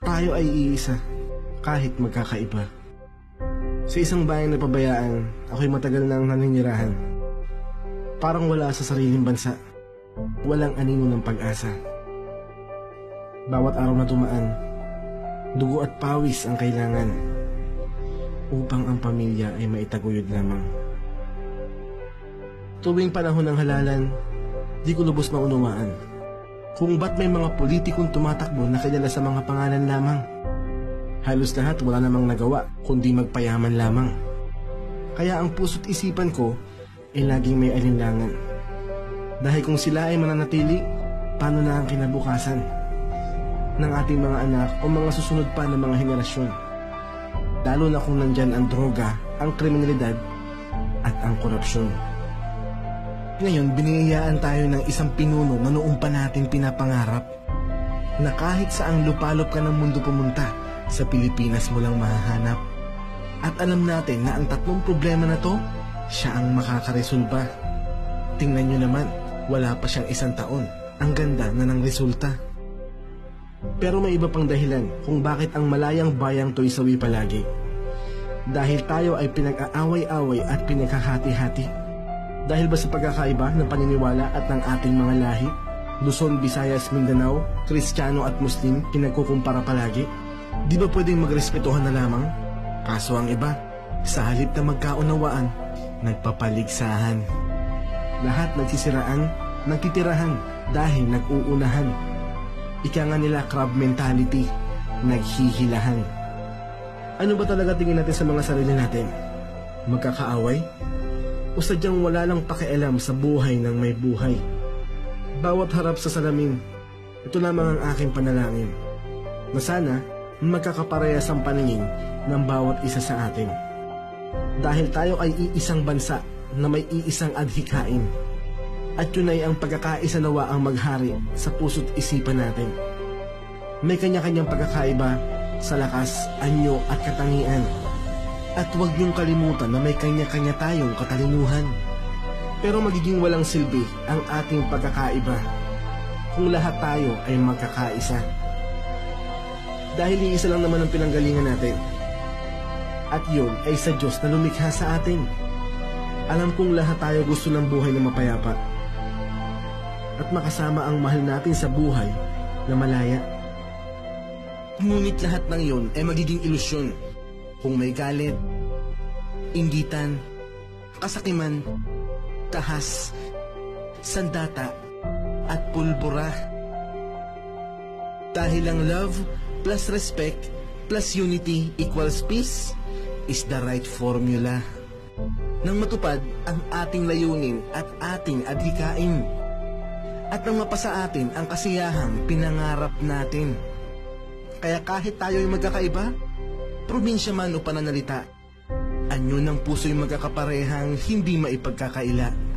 Tayo ay iisa, kahit magkakaiba. Sa isang bayan na pabayaan, ako'y matagal nang naninirahan. Parang wala sa sariling bansa. Walang anino ng pag-asa. Bawat araw na tumaan, dugo at pawis ang kailangan upang ang pamilya ay maitaguyod lamang. Tuwing panahon ng halalan, di ko lubos maunawaan kung ba't may mga politikong tumatakbo na kilala sa mga pangalan lamang. Halos lahat wala namang nagawa kundi magpayaman lamang. Kaya ang puso't isipan ko ay laging may alinlangan. Dahil kung sila ay mananatili, paano na ang kinabukasan ng ating mga anak o mga susunod pa ng mga henerasyon? Lalo na kung nandyan ang droga, ang kriminalidad at ang korupsyon. Ngayon, biniyayaan tayo ng isang pinuno na noong pa natin pinapangarap na kahit saang lupalop ka ng mundo pumunta, sa Pilipinas mo lang mahahanap. At alam natin na ang tatlong problema na to, siya ang makakaresolba. Tingnan nyo naman, wala pa siyang isang taon. Ang ganda na ng resulta. Pero may iba pang dahilan kung bakit ang malayang bayang to'y sawi palagi. Dahil tayo ay pinag-aaway-away at pinaghahati-hati. Dahil ba sa pagkakaiba ng paniniwala at ng ating mga lahi? Luzon, Visayas, Mindanao, Kristiyano at Muslim pinagkukumpara palagi? Di ba pwedeng magrespetuhan na lamang? Kaso ang iba, sa halip na magkaunawaan, nagpapaligsahan. Lahat nagsisiraan, nagtitirahan dahil nag-uunahan. Ika nga nila crab mentality, naghihilahan. Ano ba talaga tingin natin sa mga sarili natin? Magkakaaway? O sadyang wala lang pakialam sa buhay ng may buhay? Bawat harap sa salamin, ito lamang ang aking panalangin. Na sana, magkakaparehas ang paningin ng bawat isa sa atin. Dahil tayo ay iisang bansa na may iisang adhikain. At yun ay ang pagkakaisa nawa ang maghari sa puso't isipan natin. May kanya-kanyang pagkakaiba sa lakas, anyo at katangian. At huwag niyong kalimutan na may kanya-kanya tayong katalinuhan. Pero magiging walang silbi ang ating pagkakaiba kung lahat tayo ay magkakaisa. Dahil iisa lang naman ang pinanggalingan natin. At yun ay sa Diyos na lumikha sa atin. Alam kong lahat tayo gusto ng buhay na mapayapa. At makasama ang mahal natin sa buhay na malaya. Ngunit lahat ng yun ay magiging ilusyon kung may galit, inggitan, kasakiman, tahas, sandata, at pulbura. Dahil ang love plus respect plus unity equals peace is the right formula. Nang matupad ang ating layunin at ating adhikain. At nang mapasa atin ang kasiyahang pinangarap natin. Kaya kahit tayo ay magkakaiba, probinsya man o pananalita, anyo ng puso'y magkakaparehang hindi maipagkakaila.